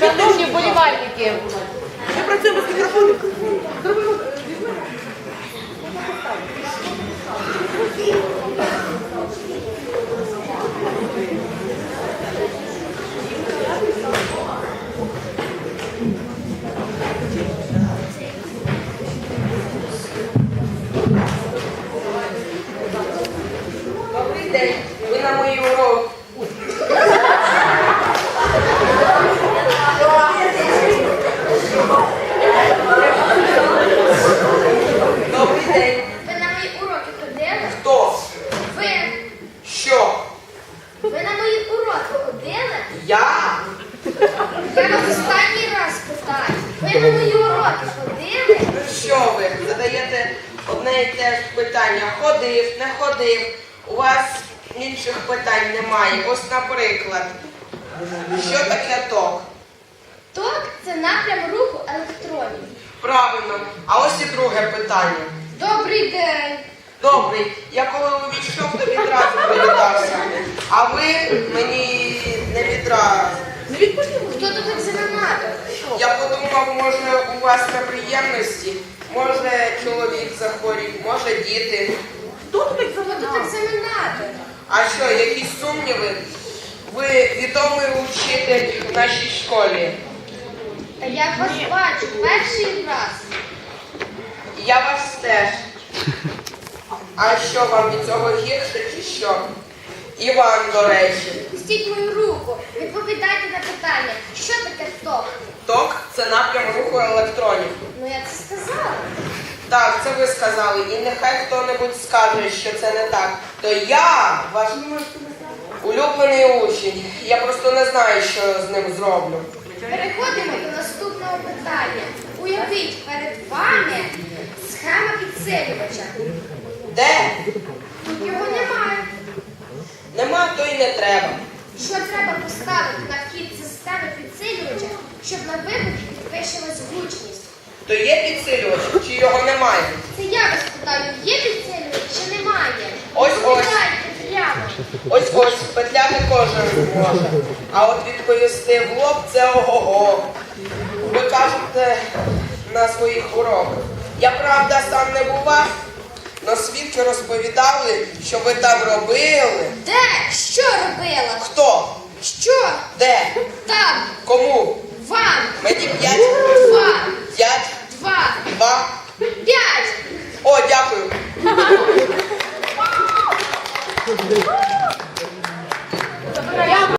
Шановні болівальники, Ми працюємо з мікрофоном. Зробимо. Добрий день. Ви на мої уроки. Добрий день. Ви на мої уроки ходили? Хто? Ви, Що? ви на мої уроки ходили? Я? Я вас останній раз Ви мої уроки ходили? Ну що ви? Задаєте одне і те ж питання. Ходив, не ходив. У вас інших питань немає. Ось, наприклад, що таке ток? Ток це напрям руху електронів. Правильно. А ось і друге питання. Добрий день. Добрий, я коли увійшов, то відразу привітався. А ви мені не відразу. Хто тут екзаменатор? Я подумав, може у вас неприємності, може чоловік захворів, може діти. Хто тут екзаменатор? А що, якісь сумніви? Ви відомий учитель в нашій школі. Я вас бачу перший раз. Я вас теж. А що вам від цього гірше чи що? І вам, до речі. Пустіть мою руку. Відповідайте на питання, що таке ток? Ток це напрям руху електронів. Ну я це сказала. Так, це ви сказали. І нехай хто-небудь скаже, що це не так. То я, ваш улюблений учень. Я просто не знаю, що з ним зроблю. Переходимо до наступного питання. Уявіть перед вами схема підсилювача. Де? Тут його немає. Нема, то й не треба. Що треба поставити на вхід системи підсилювача, щоб на виході підвищилась гучність? То є підсилювач, чи його немає? Це я вас питаю, є підсилювач чи немає? Ось, ось. Ось ось петляти кожен може. А от відповісти в лоб це ого-го. Ви кажете на своїх уроках. Я правда сам не бував, тільки розповідали, що ви там робили. Де? Що робила? Хто? Що? Де? Там. Кому? Вам. Мені п'ять. Два. П'ять. Два. Два. П'ять. О, дякую.